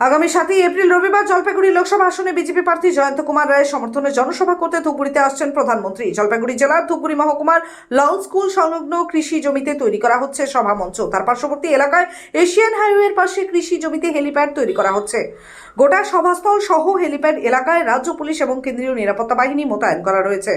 আগামী সাতই এপ্রিল রবিবার জলপাইগুড়ি লোকসভা আসনে বিজেপি প্রার্থী জয়ন্ত কুমার রায়ের সমর্থনে জনসভা করতে ধূপগুড়িতে আসছেন প্রধানমন্ত্রী। জলপাইগুড়ি জেলার ধুপগুড়ি মহকুমার লল স্কুল সংলগ্ন কৃষি জমিতে তৈরি করা হচ্ছে সভা মঞ্চ। তার পার্শ্ববর্তী এলাকায় এশিয়ান হাইওয়ের পাশে কৃষি জমিতে হেলিপ্যাড তৈরি করা হচ্ছে। গোটা সভাস্থল সহ হেলিপ্যাড এলাকায় রাজ্য পুলিশ এবং কেন্দ্রীয় নিরাপত্তা বাহিনী মোতায়েন করা রয়েছে।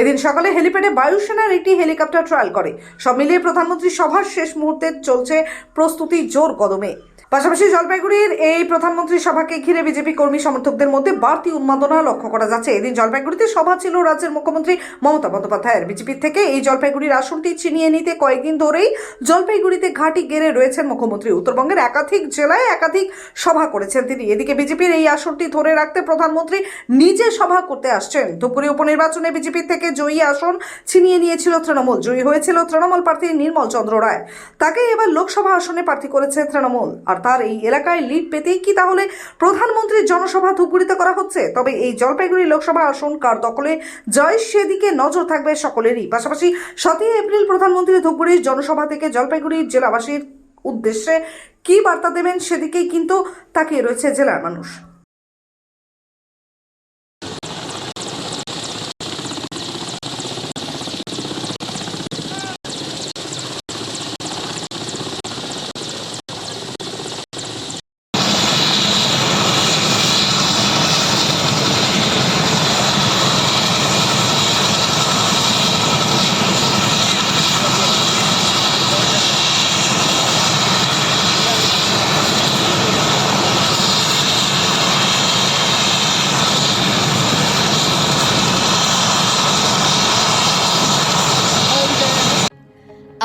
এদিন সকালে হেলিপ্যাডে বায়ুসেনার একটি হেলিকপ্টার ট্রায়াল করে। সব মিলিয়ে প্রধানমন্ত্রী সভার শেষ মুহূর্তে চলছে প্রস্তুতি জোর কদমে। পাশাপাশি জলপাইগুড়ির এই প্রধানমন্ত্রী সভাকে ঘিরে বিজেপি কর্মী সমর্থকদের মধ্যে বাড়তি উন্মাদনা লক্ষ্য করা যাচ্ছে। এদিন জলপাইগুড়িতে সভা ছিল রাজ্যের মুখ্যমন্ত্রী মমতা বন্দ্যোপাধ্যায়ের। বিজেপির থেকে এই জলপাইগুড়ির আসনটি ছিনিয়ে নিতে কয়েকদিন ধরেই জলপাইগুড়িতে ঘাঁটি গেড়ে রয়েছেন মুখ্যমন্ত্রী। উত্তরবঙ্গের একাধিক জেলায় একাধিক সভা করেছেন তিনি। এদিকে বিজেপির এই আসনটি ধরে রাখতে প্রধানমন্ত্রী নিজে সভা করতে আসছেন। ধূপগুড়ি উপনির্বাচনে বিজেপির থেকে জয়ী আসন ছিনিয়ে নিয়েছিল তৃণমূল। জয়ী হয়েছিল তৃণমূল প্রার্থী নির্মল চন্দ্র রায়। তাকে এবার লোকসভা আসনে প্রার্থী করেছে তৃণমূল। আর তার এই এলাকায় লিড পেতেই কি তাহলে প্রধানমন্ত্রীর জনসভা ধূপগুড়িতে করা হচ্ছে? তবে এই জলপাইগুড়ি লোকসভা আসন কার দখলে? জয় সেদিকে নজর থাকবে সকলেরই। পাশাপাশি সাতই এপ্রিল প্রধানমন্ত্রী ধুপগুড়ির জনসভা থেকে জলপাইগুড়ি জেলাবাসীর উদ্দেশ্যে কি বার্তা দেবেন সেদিকেই কিন্তু তাকিয়ে রয়েছে জেলার মানুষ।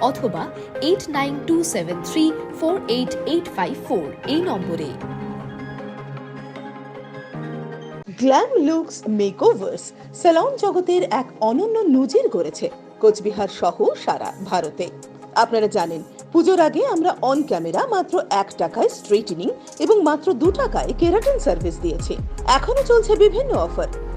অথবা eight nine two seven three four eight eight five four এই নম্বরে। গ্ল্যাম লুকস মেকওভার্স স্যালন জগতের এক অনন্য নজির গড়েছে। কোচবিহার সহ সারা ভারতে। আপনারা জানেন, পুজোর আগে আমরা অন ক্যামেরা মাত্র এক টাকায় স্ট্রেটনিং এবং মাত্র দু টাকায় কেরাটিন সার্ভিস দিয়েছি। এখনও চলছে বিভিন্ন অফার